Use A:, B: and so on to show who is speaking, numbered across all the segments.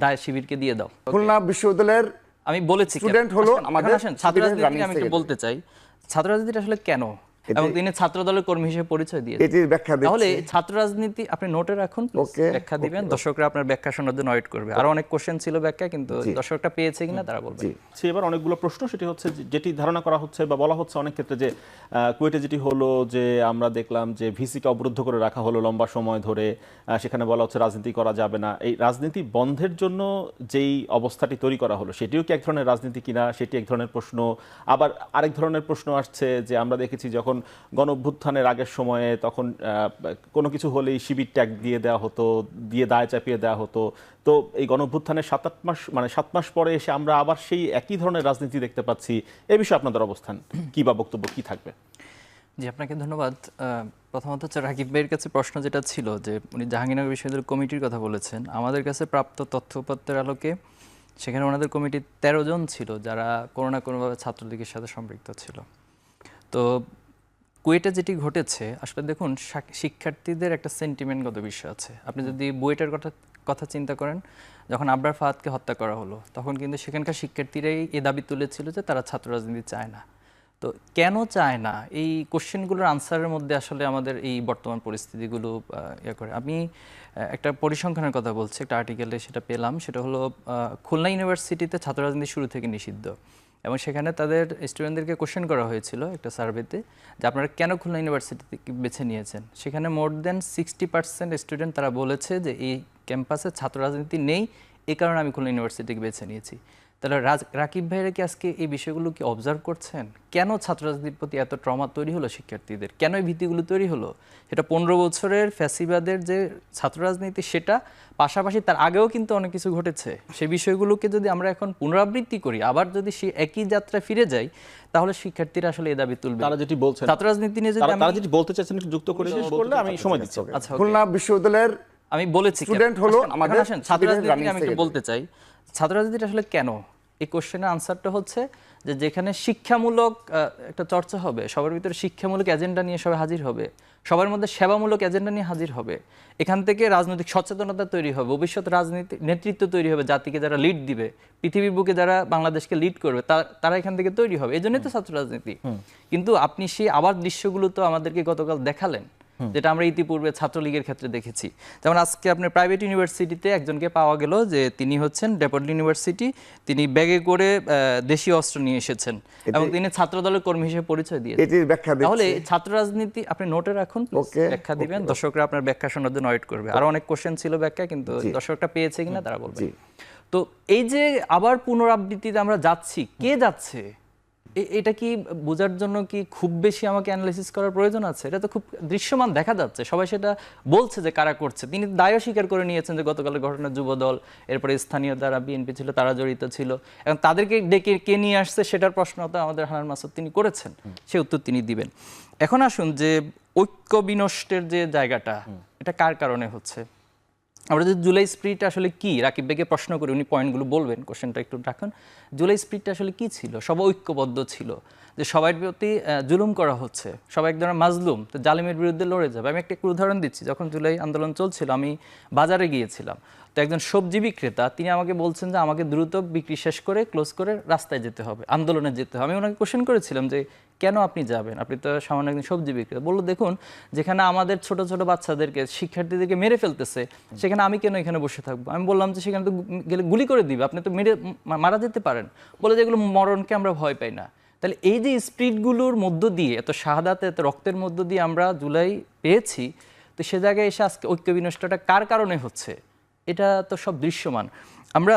A: দায় শিবিরকে দিয়ে দাও।
B: খুলনা বিশ্ববিদ্যালয়ের
A: আমি বলেছি
B: স্টুডেন্ট হলো আমাদের
A: এখন ছাত্র রাজনীতি আমি একটু বলতে চাই। ছাত্র রাজনীতি আসলে কেন? এবং তিনি ছাত্র দলের কর্মী হিসেবে পরিচয় দিয়ে
B: এটির ব্যাখ্যা দিচ্ছি।
A: তাহলে ছাত্র রাজনীতি আপনি নোটে রাখুন ব্যাখ্যা দিবেন। দর্শকরা আপনার ব্যাখ্যা শোনার জন্য ওয়েট করবে। আরও অনেক কোশ্চেন ছিল ব্যাখ্যা কিন্তু দর্শকটা পেয়েছে কিনা তারা বলবে।
B: জি।
C: সে এবার অনেকগুলো প্রশ্ন সেটি হচ্ছে যেটি ধারণা করা হচ্ছে বা বলা হচ্ছে অনেক ক্ষেত্রে যে কুয়েটে যেটি হলো যে আমরা দেখলাম যে ভিসিকে অবরুদ্ধ করে রাখা হলো লম্বা সময় ধরে। সেখানে বলা হচ্ছে রাজনীতি করা যাবে না। এই রাজনীতি বন্ধের জন্য যেই অবস্থাটি তৈরি করা হলো সেটিও কি এক ধরনের রাজনীতি কিনা সেটি এক ধরনের প্রশ্ন। আবার আরেক ধরনের প্রশ্ন আসছে যে আমরা দেখেছি যখন গণ অভ্যুত্থানের আগের সময়ে তখন কোনো কিছু হলেই শিবির ট্যাগ দিয়ে দেওয়া হতো, দিয়ে দায় চাপিয়ে দেওয়া হতো। তো এই গণভ্যুত্থানের সাত আট মাস মানে সাত মাস পরে এসে আমরা আবার সেই একই ধরনের রাজনীতি দেখতে পাচ্ছি। এ বিষয়ে আপনাদের অবস্থান কি বা বক্তব্য কি থাকবে?
A: জি, আপনাকে ধন্যবাদ। প্রথমত হচ্ছে রাকিব ভাইয়ের কাছে প্রশ্ন যেটা ছিল যে, উনি জাহাঙ্গীরনগর বিশ্ববিদ্যালয় কমিটির কথা বলেছেন। আমাদের কাছে প্রাপ্ত তথ্যপত্রের আলোকে সেখানে ওনাদের কমিটির তেরো জন ছিল যারা কোনো না কোনোভাবে ছাত্রলীগের সাথে সম্পৃক্ত ছিল। তো কুয়েটে যেটি ঘটেছে আসলে দেখুন শিক্ষার্থীদের একটা সেন্টিমেন্টগত বিষয় আছে। আপনি যদি বুয়েটের কথা কথা চিন্তা করেন যখন আবরার ফাহাদকে হত্যা করা হলো তখন কিন্তু সেখানকার শিক্ষার্থীরাই এ দাবি তুলেছিল যে তারা ছাত্র রাজনীতি চায় না। তো কেন চায় না? এই কোশ্চেনগুলোর আনসারের মধ্যে আসলে আমাদের এই বর্তমান পরিস্থিতিগুলো ইয়ে করে। আমি একটা পরিসংখ্যানের কথা বলছি একটা আর্টিকেলে সেটা পেলাম। সেটা হলো খুলনা ইউনিভার্সিটিতে ছাত্র রাজনীতি শুরু থেকে নিষিদ্ধ। এবং সেখানে তাদের স্টুডেন্টদেরকে কোশ্চেন করা হয়েছিল একটা সার্ভেতে যে আপনারা কেন খুলনা ইউনিভার্সিটি বেছে নিয়েছেন? সেখানে more than sixty percent student তারা বলেছে যে এই ক্যাম্পাসে ছাত্র রাজনীতি নেই, এ কারণে আমি খুলনা ইউনিভার্সিটিকে বেছে নিয়েছি। তাহলে রাকিব ভাইরা কি আজকে এই বিষয়গুলো কি অবজার্ভ করছেন? কেন ছাত্র রাজনীতির প্রতি এত ট্রমা তৈরি হলো শিক্ষার্থীদের? কেন এই ভীতিগুলো তৈরি হলো? সেটা পনেরো বছরের ফ্যাসিবাদের যে ছাত্র রাজনীতি সেটা পাশাপাশি তার আগেও কিন্তু অনেক কিছু ঘটেছে। সেই বিষয়গুলোকে যদি আমরা এখন পুনরাবৃত্তি করি আবার যদি সেই একই যাত্রায় ফিরে যাই তাহলে শিক্ষার্থীরা আসলে এ দাবি তুলবে।
C: তারা যেটি বলছেন
A: ছাত্র রাজনীতি নিয়ে যদি
C: তারা যেটি বলতে চাইছেন একটু যুক্ত করে শেষ করলে আমি সময় দিচ্ছি।
A: আচ্ছা
B: খুলনা বিশ্ববিদ্যালয়ের
A: আমি বলেছি।
B: Student হলো আমাদের
A: ছাত্র রাজনীতি আমি একটু বলতে চাই। ছাত্র রাজনীতি আসলে কেন? এই কোশ্চেনের আনসারটা হচ্ছে যে যেখানে শিক্ষামূলক একটা চর্চা হবে সবার ভিতরে শিক্ষামূলক এজেন্ডা নিয়ে সবাই হাজির হবে সবার মধ্যে সেবামূলক এজেন্ডা নিয়ে হাজির হবে এখান থেকে রাজনৈতিক সচেতনতা তৈরি হবে ভবিষ্যৎ রাজনীতি নেতৃত্ব তৈরি হবে জাতিকে যারা লিড দিবে পৃথিবীর বুকে যারা বাংলাদেশকে লিড করবে তারা এখান থেকে তৈরি হবে এই জন্যই তো ছাত্র রাজনীতি। কিন্তু আপনি সেই আবার দৃশ্যগুলো তো আমাদেরকে গতকাল দেখালেন যেটা আমরা ইতিপূর্বে ছাত্রলীগের ক্ষেত্রে দেখেছি। যেমন আজকে আপনার প্রাইভেট ইউনিভার্সিটিতে একজনকে পাওয়া গেল যে তিনি হচ্ছেন ডেপোর্ট ইউনিভার্সিটি তিনি ব্যাগে করে দেশীয় অস্ত্র নিয়ে এসেছেন এবং তিনি ছাত্র দলের কর্মী হিসেবে পরিচয় দিয়েছেন।
B: এটির ব্যাখ্যা
A: তাহলে ছাত্র রাজনীতি আপনি নোটে রাখুন ব্যাখ্যা দিবেন। দর্শকরা আপনার ব্যাখ্যা শোনার জন্য ওয়েট করবে। আরও অনেক কোশ্চেন ছিল ব্যাখ্যা কিন্তু দর্শকটা পেয়েছে কিনা তারা বলবে তো এই যে আবার পুনরাবৃত্তিতে আমরা যাচ্ছি কে যাচ্ছে? এটা কি বোঝার জন্য কি খুব বেশি আমাকে অ্যানালাইসিস করার প্রয়োজন আছে? এটা তো খুব দৃশ্যমান দেখা যাচ্ছে। সবাই সেটা বলছে যে কারা করছে। তিনি দায়ও স্বীকার করে নিয়েছেন যে গতকালের ঘটনা যুব দল এরপরে স্থানীয় যারা বিএনপি ছিল তারা জড়িত ছিল। এবং তাদেরকে ডেকে কে নিয়ে আসছে সেটার প্রশ্ন তো আমাদের হানান মাসুদ তিনি করেছেন। সে উত্তর তিনি দিবেন। এখন আসুন যে ঐক্য বিনষ্টের যে জায়গাটা এটা কার কারণে হচ্ছে? আমরা যদি জুলাই স্প্রিট আসলে কি? রাকিব বেগে প্রশ্ন করি, উনি পয়েন্টগুলো বলবেন, কোশ্চেনটা একটু রাখুন। জুলাই স্প্রিটটা আসলে কি ছিল? সবাই ঐক্যবদ্ধ ছিল যে সবার প্রতি জুলুম করা হচ্ছে। সবাই এক ধরনের মাজলুম, তো জালিমের বিরুদ্ধে লড়ে যাবে। আমি একটা একটু উদাহরণ দিচ্ছি, যখন জুলাই আন্দোলন চলছিল, আমি বাজারে গিয়েছিলাম। তো একজন সবজি বিক্রেতা, তিনি আমাকে বলছেন যে আমাকে দ্রুত বিক্রি শেষ করে, ক্লোজ করে রাস্তায় যেতে হবে, আন্দোলনে যেতে হবে। আমি ওনাকে কোশ্চেন করেছিলাম যে কেন আপনি যাবেন? আপনি তো সামান্য একজন সবজি বিক্রেতা। বলল, দেখুন, যেখানে আমাদের ছোট ছোট বাচ্চাদেরকে, শিক্ষার্থীদেরকে মেরে ফেলতেছে, সেখানে আমি কেন এখানে বসে থাকব? আমি বললাম যে, সেখানে তো গেলে গুলি করে দিবে, আপনি তো মেরে মারা যেতে পারেন। বলে যেগুলো মরণকে আমরা ভয় পাই না। তাহলে এই যে স্পিরিটগুলোর মধ্য দিয়ে, এত শাহাদাতে, এত রক্তের মধ্য দিয়ে আমরা জুলাই পেয়েছি, তো সে জায়গায় এসে আজকে ঐক্য বিনষ্টটা কার কারণে হচ্ছে? এটা তো সব দৃশ্যমান। আমরা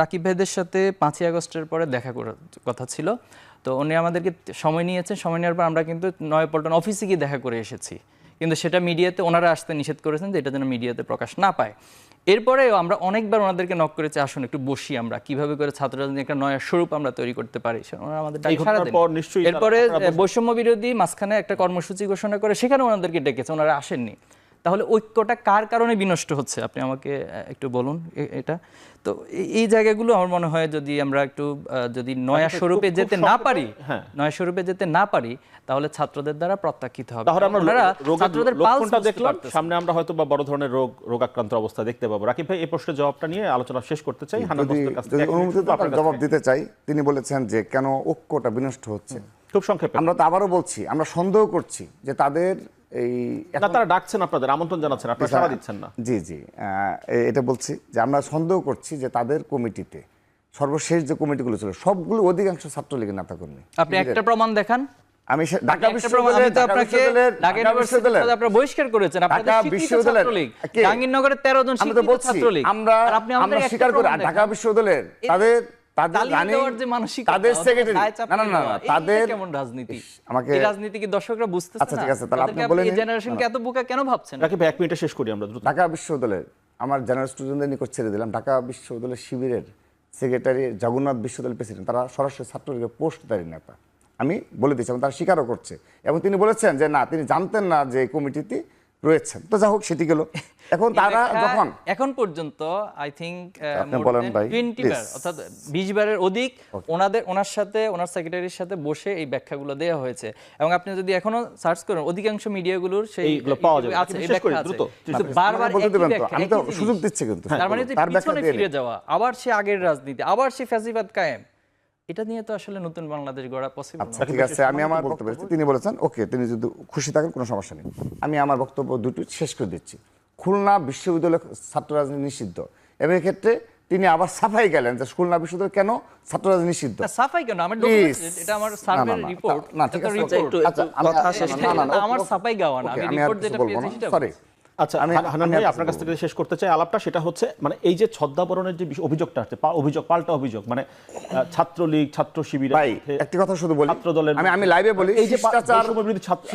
A: রাকিব ভাইদের সাথে পাঁচই আগস্টের পরে দেখা করার কথা ছিল। তো উনি আমাদেরকে সময় নিয়েছেন। সময় নেওয়ার পর আমরা কিন্তু নয়াপল্টন অফিসে গিয়ে দেখা করে এসেছি। কিন্তু সেটা মিডিয়াতে ওনারা আসতে নিষেধ করেছেন যে এটা যেন মিডিয়াতে প্রকাশ না পায়। এরপরেও আমরা অনেকবার ওনাদেরকে নক করেছি আসুন একটু বসি আমরা। কীভাবে করে ছাত্র রাজনীতি একটা নয়া স্বরূপ আমরা তৈরি করতে পারি ওনারা আমাদের এরপরে বৈষম্য বিরোধী মাঝখানে একটা কর্মসূচি ঘোষণা করে সেখানে ওনাদেরকে ডেকেছে। ওনারা আসেননি। তাহলে ঐক্যটা কার কারণে বিনষ্ট হচ্ছে? আপনি আমাকে একটু বলুন এটা। তো এই- জায়গাগুলো আমার মনে হয় যদি আমরা একটু যদি নয়া স্বরূপে যেতে না পারি
C: হ্যাঁ।
A: নয়া স্বরূপে যেতে না পারি তাহলে ছাত্রদের দ্বারা প্রত্যাখ্যিত হবে।
C: তাহলে আমরা
A: ছাত্রদের পালস
C: লক্ষণটা দেখলাম। সামনে আমরা হয়তো বা বড় ধরনের রোগ রোগাক্রান্ত অবস্থা দেখতে পাবো। রাকিব ভাই এই প্রশ্নের জবাবটা নিয়ে আলোচনা শেষ করতে চাই।
B: যদি
C: বস্তুর কাছ থেকে
B: অনুমতি জবাব দিতে চাই তিনি বলেছেন যে কেন ঐক্যটা বিনষ্ট হচ্ছে।
C: খুব সংক্ষেপে।
B: আমরা তো আবারও বলছি আমরা সন্দেহ করছি যে তাদের এই
C: না তারা ডাকছেন আপনাদের আমন্ত্রণ জানাচ্ছেন আপনারা সাড়া দিচ্ছেন না।
B: জি জি। এটা বলছি যে আমরা সন্দেহ করছি যে তাদের কমিটিতে সর্বশেষ যে কমিটিগুলো ছিল সবগুলো অধিকাংশ ছাত্রলীগের নেতা কর্মী
A: আপনি একটা প্রমাণ দেখান।
B: আমি ঢাকা বিশ্ববিদ্যালয়ের
A: আপনাকে ঢাকা
B: ঢাকা
A: ইউনিভার্সিটির
B: বিশ্ববিদ্যালয়ের
A: সাথে আপনারা বহিষ্কার করেছেন।
B: ঢাকা বিশ্ববিদ্যালয়ের-?
A: জাহাঙ্গীরনগরের 13 জন ছাত্রলীগ।
B: আমরা
A: আপনি
B: স্বীকার করি আর ঢাকা। বিশ্ববিদ্যালয়ের তাদের তাদের রানিং
A: যে মানসিকতা,
B: তাদের সেক্রেটারি না না না
A: দেওয়া,
B: না,
A: এই
B: তাদের
A: কেমন রাজনীতি?
B: আমাকে
A: এই রাজনীতি কি দর্শকরা বুঝতেছে
B: আচ্ছা, ঠিক আছে, তাহলে আপনি
A: তাদেরকে এই জেনারেশনকে এত বোকা কেন ভাবছেন?
C: রাকিব এক মিনিটে শেষ করি আমরা দ্রুত।
B: ঢাকা বিশ্ববিদ্যালয়ের আমার জেনারেল স্টুডেন্টদের নিকট ছেড়ে দিলাম। ঢাকা বিশ্ববিদ্যালয়ের শিবিরের সেক্রেটারি জগন্নাথ বিশ্ববিদ্যালয় প্রেসিডেন্ট তারা সরাসরি ছাত্রলীগের পোস্টদারী নেতা। আমি বলে দিচ্ছি এবং তারা স্বীকারও করছে। এবং তিনি বলেছেন যে না তিনি জানতেন না যে এই কমিটিতে রয়েছেন। তো যা হোক সেটি গেল। এখন তারা যখন
A: এখন পর্যন্ত আই থিংক
B: বলেন ভাই,
A: টোয়েন্টি বার অর্থাৎ বিশ বারের অধিক ওনাদের ওনার সাথে ওনার সেক্রেটারির সাথে বসে এই ব্যাখ্যাগুলো দেওয়া হয়েছে। এবং আপনি যদি এখনও সার্চ করেন অধিকাংশ মিডিয়াগুলোর সেই
C: পাওয়া যাবে।
A: আছে এই ব্যাখ্যা আছে।
C: দ্রুত।
A: কিন্তু বারবার
B: বলতে দেবেন তো? আমি তো। সুযোগ দিচ্ছি কিন্তু।
A: তার মানে পিছনে ফিরে যাওয়া। আবার সে আগের রাজনীতি আবার সে ফ্যাসিবাদ কায়েম। এটা নিয়ে তো আসলে নতুন বাংলাদেশ গড়া পসিবল
B: আচ্ছা ঠিক আছে আমি আমার বক্তব্য। তিনি বলেছেন ওকে তিনি যদি খুশি থাকেন কোনো সমস্যা নেই। আমি আমার বক্তব্য দুটি শেষ করে দিচ্ছি। খুলনা বিশ্ববিদ্যালয় ছাত্র রাজনীতি নিষিদ্ধ। এবং এক্ষেত্রে তিনি আবার সাফাই গেলেন যে খুলনা বিশ্ববিদ্যালয় কেন ছাত্র রাজনীতি নিষিদ্ধ
A: সাফাই কেন? আমার. এটা আমার সার্ভের রিপোর্ট
B: না, ঠিক আছে, একটু- আচ্ছা, আমি-
A: কথা
B: না,
A: শেষ
B: না, না, না,
A: আমার সাফাই গাওয়া না। আমি
B: আমি
A: রিপোর্ট যেটা পেয়েছি সেটা
B: সরি
C: আচ্ছা
B: আমি-
C: ভাই আপনার
B: কাছ
C: থেকে শেষ করতে চাই আলাপটা সেটা হচ্ছে মানে এই যে ছদ্মাবরণের যে অভিযোগটা আছে অভিযোগ পাল্টা অভিযোগ মানে ছাত্রলীগ ছাত্র শিবির
B: একটি কথা শুধু বলি।
C: ছাত্র দলের
B: আমি আমি লাইভে বলি
C: এই যে ছাত্র